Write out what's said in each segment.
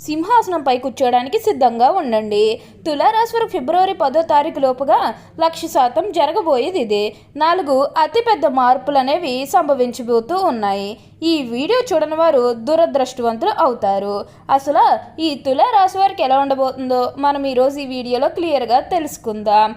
సింహాసనంపై కూర్చోడానికి సిద్ధంగా ఉండండి. తులారాశి ఫిబ్రవరి పదో తారీఖు లోపుగా లక్ష శాతం జరగబోయేది ఇదే. నాలుగు అతిపెద్ద మార్పులు అనేవి సంభవించబోతూ ఉన్నాయి. ఈ వీడియో చూడని వారు దురదృష్టవంతులు అవుతారు. అసలు ఈ తులారాశి వారికి ఎలా ఉండబోతుందో మనం ఈరోజు ఈ వీడియోలో క్లియర్గా తెలుసుకుందాం.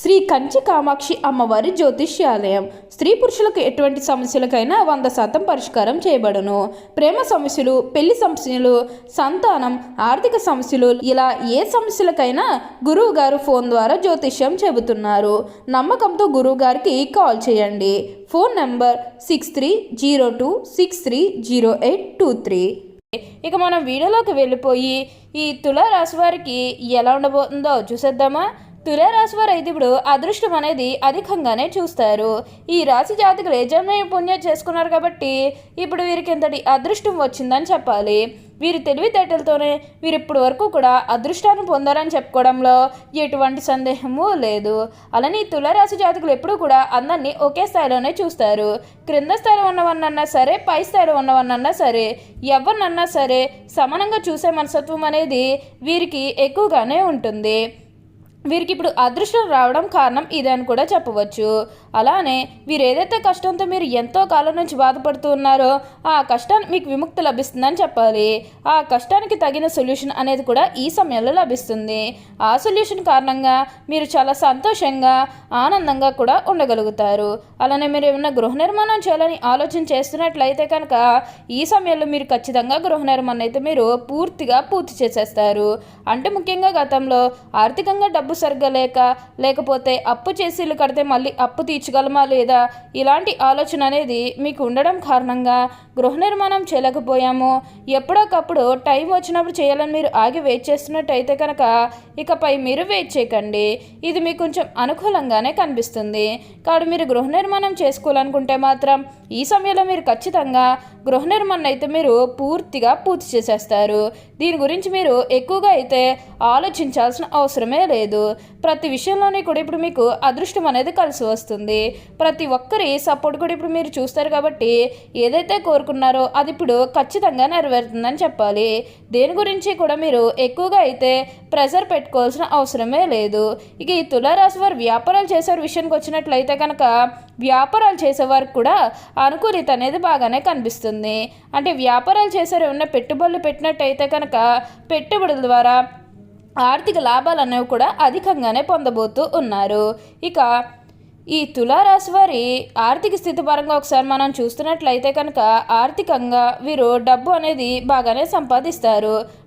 శ్రీ కంచి కామాక్షి అమ్మవారి జ్యోతిష్యాలయం. స్త్రీ పురుషులకు ఎటువంటి సమస్యలకైనా వంద శాతం పరిష్కారం చేయబడును. ప్రేమ సమస్యలు పెళ్ళి సమస్యలు సంతానం ఆర్థిక సమస్యలు ఇలా ఏ సమస్యలకైనా గురువు గారు ఫోన్ ద్వారా జ్యోతిష్యం చెబుతున్నారు. నమ్మకంతో గురువు గారికి కాల్ చేయండి. Phone number six three zero two six three zero eight two three. ఇక మనం వీడియోలోకి వెళ్ళిపోయి ఈ తులారాశి వారికి ఎలా ఉండబోతుందో చూసేద్దామా? తులారాశి వారు అయితే ఇప్పుడు అదృష్టం అనేది అధికంగానే చూస్తారు. ఈ రాశి జాతకులు యజమాని పుణ్యం చేసుకున్నారు కాబట్టి ఇప్పుడు వీరికి ఇంతటి అదృష్టం వచ్చిందని చెప్పాలి. వీరి తెలివితేటలతోనే వీరు ఇప్పటి వరకు కూడా అదృష్టాన్ని పొందారని చెప్పుకోవడంలో ఎటువంటి సందేహము లేదు. అలానే ఈ తులారాశి జాతకులు ఎప్పుడూ కూడా అందరినీ ఒకే స్థాయిలోనే చూస్తారు. క్రింద స్థాయిలో ఉన్నవన్నన్నా సరే పై స్థాయిలో ఉన్నవన్నన్నా సరే ఎవరినన్నా సరే సమానంగా చూసే మనస్తత్వం అనేది వీరికి ఎక్కువగానే ఉంటుంది. వీరికి ఇప్పుడు అదృష్టం రావడం కారణం ఇదని కూడా చెప్పవచ్చు. అలానే వీరు ఏదైతే కష్టంతో మీరు ఎంతో కాలం నుంచి బాధపడుతూ ఉన్నారో ఆ కష్టానికి మీకు విముక్తి లభిస్తుందని చెప్పాలి. ఆ కష్టానికి తగిన సొల్యూషన్ అనేది కూడా ఈ సమయంలో లభిస్తుంది. ఆ సొల్యూషన్ కారణంగా మీరు చాలా సంతోషంగా ఆనందంగా కూడా ఉండగలుగుతారు. అలానే మీరు ఏమైనా గృహ నిర్మాణం చేయాలని ఆలోచన చేస్తున్నట్లయితే కనుక ఈ సమయంలో మీరు ఖచ్చితంగా గృహ నిర్మాణం అయితే మీరు పూర్తిగా పూర్తి చేసేస్తారు. అంటే ముఖ్యంగా గతంలో ఆర్థికంగా డబ్బు సరిగ్గా లేక లేకపోతే అప్పు చేసి ఇల్లు కడితే మళ్ళీ అప్పు తీర్చగలమా లేదా? ఇలాంటి ఆలోచన అనేది మీకు ఉండడం కారణంగా గృహ నిర్మాణం చేయలేకపోయాము. ఎప్పుడోకప్పుడు టైం వచ్చినప్పుడు చేయాలని మీరు ఆగి వెయిట్ చేస్తున్నట్టయితే కనుక ఇకపై మీరు వెయిట్ చేయకండి. ఇది మీకు కొంచెం అనుకూలంగానే కనిపిస్తుంది. కాబట్టి మీరు గృహ నిర్మాణం చేసుకోవాలనుకుంటే మాత్రం ఈ సమయంలో మీరు ఖచ్చితంగా గృహ నిర్మాణం అయితే మీరు పూర్తిగా పూర్తి చేసేస్తారు. దీని గురించి మీరు ఎక్కువగా అయితే ఆలోచించాల్సిన అవసరమే లేదు. ప్రతి విషయంలోనే కూడా ఇప్పుడు మీకు అదృష్టం అనేది కలిసి వస్తుంది. ప్రతి ఒక్కరి సపోర్ట్ కూడా ఇప్పుడు మీరు చూస్తారు కాబట్టి ఏదైతే కోరుకున్నారో అది ఇప్పుడు ఖచ్చితంగా నెరవేరుతుందని చెప్పాలి. దేని గురించి కూడా మీరు ఎక్కువగా అయితే ప్రెజర్ పెట్టుకోవాల్సిన అవసరమే లేదు. ఇక ఈ తులారాశి వారు వ్యాపారాలు చేసే విషయానికి వచ్చినట్లయితే కనుక వ్యాపారాలు చేసేవారికి కూడా అనుకూలిత అనేది బాగానే కనిపిస్తుంది. అంటే వ్యాపారాలు చేసేవారు ఏమైనా పెట్టుబడులు పెట్టినట్టయితే కనుక పెట్టుబడుల ద్వారా ఆర్థిక లాభాలు అనేవి కూడా అధికంగానే పొందబోతూ ఉన్నారు. ఇక ఈ తులారాశి వారి ఆర్థిక స్థితి పరంగా ఒకసారి మనం చూస్తున్నట్లయితే కనుక ఆర్థికంగా వీరు డబ్బు అనేది బాగానే సంపాదిస్తారు.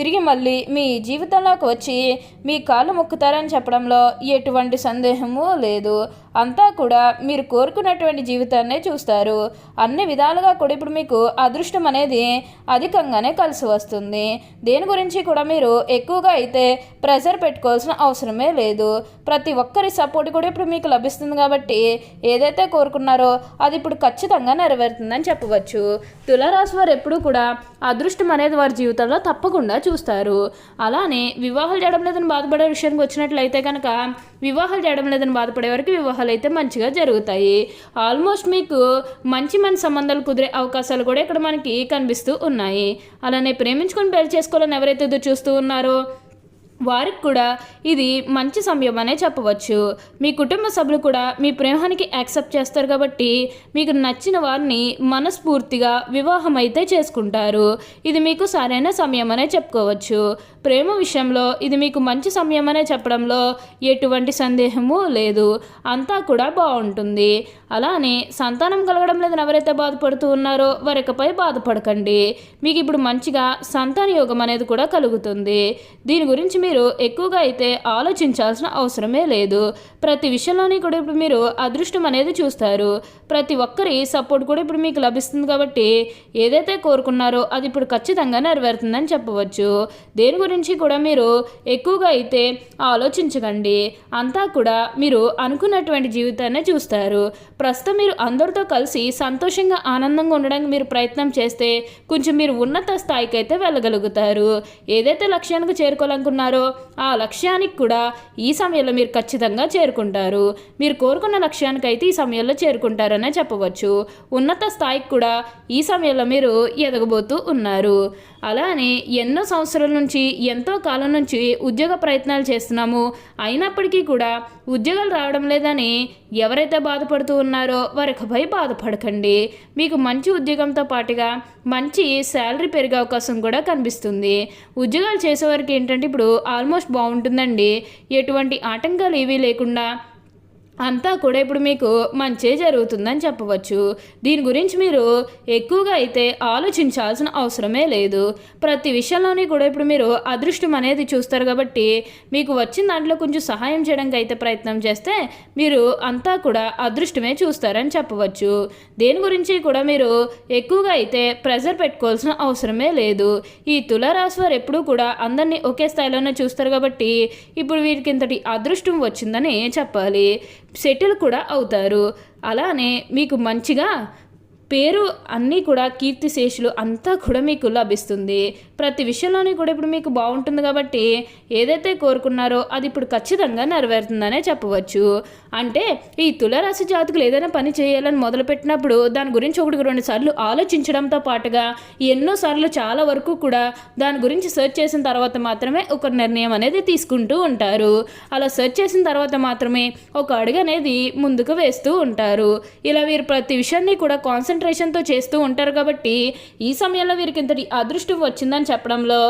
తిరిగి మళ్ళీ మీ జీవితంలోకి వచ్చి మీ కాళ్ళు మొక్కుతారని చెప్పడంలో ఎటువంటి సందేహము లేదు. అంతా కూడా మీరు కోరుకున్నటువంటి జీవితాన్నే చూస్తారు. అన్ని విధాలుగా కూడా ఇప్పుడు మీకు అదృష్టం అనేది అధికంగానే కలిసి వస్తుంది. దేని గురించి కూడా మీరు ఎక్కువగా అయితే ప్రెజర్ పెట్టుకోవాల్సిన అవసరమే లేదు. ప్రతి ఒక్కరి సపోర్ట్ కూడా ఇప్పుడు మీకు లభిస్తుంది కాబట్టి ఏదైతే కోరుకున్నారో అది ఇప్పుడు ఖచ్చితంగా నెరవేరుతుందని చెప్పవచ్చు. తులారాశి వారు ఎప్పుడూ కూడా అదృష్టం అనేది వారి జీవితంలో తప్పకుండా చూస్తారు. అలానే వివాహాలు చేయడం లేదని బాధపడే విషయానికి వచ్చినట్లయితే కనుక వివాహాలు చేయడం లేదని బాధపడే వరకు వివాహాలు అయితే మంచిగా జరుగుతాయి. ఆల్మోస్ట్ మీకు మంచి మంచి సంబంధాలు కుదిరే అవకాశాలు కూడా ఇక్కడ మనకి కనిపిస్తూ ఉన్నాయి. అలానే ప్రేమించుకొని పెళ్ళి చేసుకోవాలని ఎవరైతే ఎదురు చూస్తూ ఉన్నారో వారికి కూడా ఇది మంచి సమయం అనే చెప్పవచ్చు. మీ కుటుంబ సభ్యులు కూడా మీ ప్రేమానికి యాక్సెప్ట్ చేస్తారు కాబట్టి మీకు నచ్చిన వారిని మనస్ఫూర్తిగా వివాహం అయితే చేసుకుంటారు. ఇది మీకు సరైన సమయం అనే చెప్పుకోవచ్చు. ప్రేమ విషయంలో ఇది మీకు మంచి సమయం అనే చెప్పడంలో ఎటువంటి సందేహము లేదు. అంతా కూడా బాగుంటుంది. అలానే సంతానం కలగడం లేదని ఎవరైతే బాధపడుతూ ఉన్నారో వారికపై బాధపడకండి. మీకు ఇప్పుడు మంచిగా సంతాన యోగం అనేది కూడా కలుగుతుంది. దీని గురించి మీరు మీరు ఎక్కువగా అయితే ఆలోచించాల్సిన అవసరమే లేదు. ప్రతి విషయంలోని కూడా ఇప్పుడు మీరు అదృష్టం అనేది చూస్తారు. ప్రతి ఒక్కరి సపోర్ట్ కూడా ఇప్పుడు మీకు లభిస్తుంది కాబట్టి ఏదైతే కోరుకున్నారో అది ఇప్పుడు ఖచ్చితంగా నెరవేరుతుందని చెప్పవచ్చు. దేని గురించి కూడా మీరు ఎక్కువగా అయితే ఆలోచించకండి. అంతా కూడా మీరు అనుకున్నటువంటి జీవితాన్ని చూస్తారు. ప్రస్తుతం మీరు అందరితో కలిసి సంతోషంగా ఆనందంగా ఉండడానికి మీరు ప్రయత్నం చేస్తే కొంచెం మీరు ఉన్నత స్థాయికి అయితే వెళ్ళగలుగుతారు. ఏదైతే లక్ష్యానికి చేరుకోవాలనుకున్నారో ఆ లక్ష్యానికి కూడా ఈ సమయంలో మీరు ఖచ్చితంగా చేరుకుంటారు. మీరు కోరుకున్న లక్ష్యానికి అయితే ఈ సమయంలో చేరుకుంటారనే చెప్పవచ్చు. ఉన్నత స్థాయికి కూడా ఈ సమయంలో మీరు ఎదగబోతూ ఉన్నారు. అలానే ఎన్నో సంవత్సరాల నుంచి ఎంతో కాలం నుంచి ఉద్యోగ ప్రయత్నాలు చేస్తున్నాము. అయినప్పటికీ కూడా ఉద్యోగాలు రావడం లేదని ఎవరైతే బాధపడుతూ ఉన్నారో వారికిపై బాధపడకండి. మీకు మంచి ఉద్యోగంతో పాటుగా మంచి శాలరీ పెరిగే అవకాశం కూడా కనిపిస్తుంది. ఉద్యోగాలు చేసేవారికి ఏంటంటే ఇప్పుడు ఆల్మోస్ట్ బాగుంటుందండి. ఎటువంటి ఆటంకాలు ఏవీ లేకుండా అంతా కూడా ఇప్పుడు మీకు మంచే జరుగుతుందని చెప్పవచ్చు. దీని గురించి మీరు ఎక్కువగా అయితే ఆలోచించాల్సిన అవసరమే లేదు. ప్రతి విషయంలోని కూడా ఇప్పుడు మీరు అదృష్టం అనేది చూస్తారు కాబట్టి మీకు వచ్చిన దాంట్లో కొంచెం సహాయం చేయడానికి అయితే ప్రయత్నం చేస్తే మీరు అంతా కూడా అదృష్టమే చూస్తారని చెప్పవచ్చు. దేని గురించి కూడా మీరు ఎక్కువగా అయితే ప్రెజర్ పెట్టుకోవాల్సిన అవసరమే లేదు. ఈ తులారాశి వారు ఎప్పుడూ కూడా అందరినీ ఒకే స్థాయిలోనే చూస్తారు కాబట్టి ఇప్పుడు వీరికి ఇంతటి అదృష్టం వచ్చిందని చెప్పాలి. సెటిల్ కూడా అవుతారు. అలానే మీకు మంచిగా పేరు అన్నీ కూడా కీర్తిశేషులు అంతా కూడా మీకు లభిస్తుంది. ప్రతి విషయంలోనే కూడా ఇప్పుడు మీకు బాగుంటుంది కాబట్టి ఏదైతే కోరుకున్నారో అది ఇప్పుడు ఖచ్చితంగా నెరవేరుతుందనే చెప్పవచ్చు. అంటే ఈ తులరాశి జాతకులు ఏదైనా పని చేయాలని మొదలుపెట్టినప్పుడు దాని గురించి ఒకటి రెండు సార్లు ఆలోచించడంతో పాటుగా ఎన్నోసార్లు చాలా వరకు కూడా దాని గురించి సెర్చ్ చేసిన తర్వాత మాత్రమే ఒక నిర్ణయం అనేది తీసుకుంటూ ఉంటారు. అలా సెర్చ్ చేసిన తర్వాత మాత్రమే ఒక అడుగు అనేది ముందుకు వేస్తూ ఉంటారు. ఇలా వీరు ప్రతి విషయాన్ని కూడా కాన్సన్ట్రేషన్తో చేస్తూ ఉంటారు కాబట్టి ఈ సమయంలో వీరికి ఇంతటి అదృష్టం వచ్చిందని చెప్పడంలో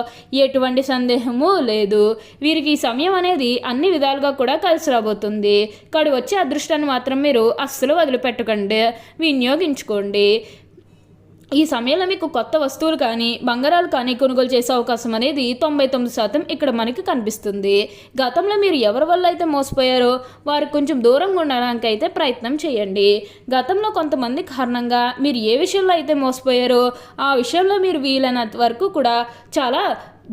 ఎటువంటి సందేహము లేదు. వీరికి ఈ సమయం అనేది అన్ని విధాలుగా కూడా కలిసి రాబోతుంది. కాడు వచ్చే అదృష్టాన్ని మాత్రం మీరు అస్సలు వదిలిపెట్టకండి. వినియోగించుకోండి. ఈ సమయంలో మీకు కొత్త వస్తువులు కానీ బంగారాలు కానీ కొనుగోలు చేసే అవకాశం అనేది తొంభై తొమ్మిది శాతం ఇక్కడ మనకి కనిపిస్తుంది. గతంలో మీరు ఎవరి వల్ల అయితే మోసపోయారో వారికి కొంచెం దూరంగా ఉండడానికి అయితే ప్రయత్నం చేయండి. గతంలో కొంతమంది కారణంగా మీరు ఏ విషయంలో అయితే మోసపోయారో ఆ విషయంలో మీరు వీలైనంత వరకు కూడా చాలా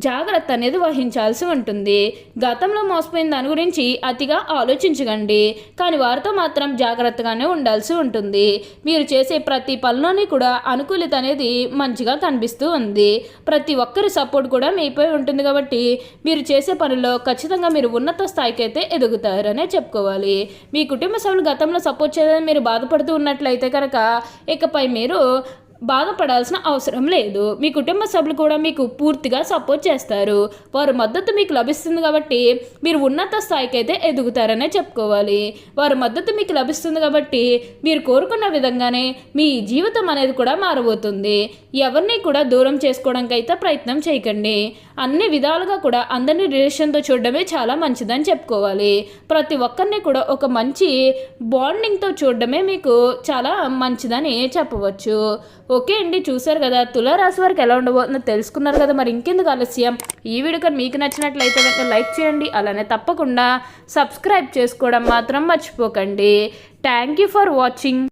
జాగ్రత్త అనేది వహించాల్సి ఉంటుంది. గతంలో మోసపోయిన దాని గురించి అతిగా ఆలోచించకండి. కానీ వారితో మాత్రం జాగ్రత్తగానే ఉండాల్సి ఉంటుంది. మీరు చేసే ప్రతి పనిలోని కూడా అనుకూలిత అనేది మంచిగా కనిపిస్తూ ఉంది. ప్రతి ఒక్కరి సపోర్ట్ కూడా మీపై ఉంటుంది కాబట్టి మీరు చేసే పనిలో ఖచ్చితంగా మీరు ఉన్నత స్థాయికి అయితే ఎదుగుతారనే చెప్పుకోవాలి. మీ కుటుంబ సభ్యులు గతంలో సపోర్ట్ చేయాలని మీరు బాధపడుతూ ఉన్నట్లయితే కనుక ఇకపై మీరు బాధపడాల్సిన అవసరం లేదు. మీ కుటుంబ సభ్యులు కూడా మీకు పూర్తిగా సపోర్ట్ చేస్తారు. వారి మద్దతు మీకు లభిస్తుంది కాబట్టి మీరు ఉన్నత స్థాయికి అయితే ఎదుగుతారనే చెప్పుకోవాలి. వారి మద్దతు మీకు లభిస్తుంది కాబట్టి మీరు కోరుకున్న విధంగానే మీ జీవితం అనేది కూడా మారబోతుంది. ఎవరిని కూడా దూరం చేసుకోవడానికి అయితే ప్రయత్నం చేయకండి. అన్ని విధాలుగా కూడా అందరినీ రిలేషన్తో చూడడమే చాలా మంచిదని చెప్పుకోవాలి. ప్రతి ఒక్కరిని కూడా ఒక మంచి బాండింగ్తో చూడడమే మీకు చాలా మంచిదని చెప్పవచ్చు. ఓకే అండి చూసారు కదా తులారాశి వారికి ఎలా ఉండబోతుందో తెలుసుకున్నారు కదా మరి ఇంకెందుకు ఆలస్యం? ఈ వీడియో కానీ మీకు నచ్చినట్లయితే కనుక లైక్ చేయండి అలానే తప్పకుండా సబ్స్క్రైబ్ చేసుకోవడం మాత్రం మర్చిపోకండి. Thank you for watching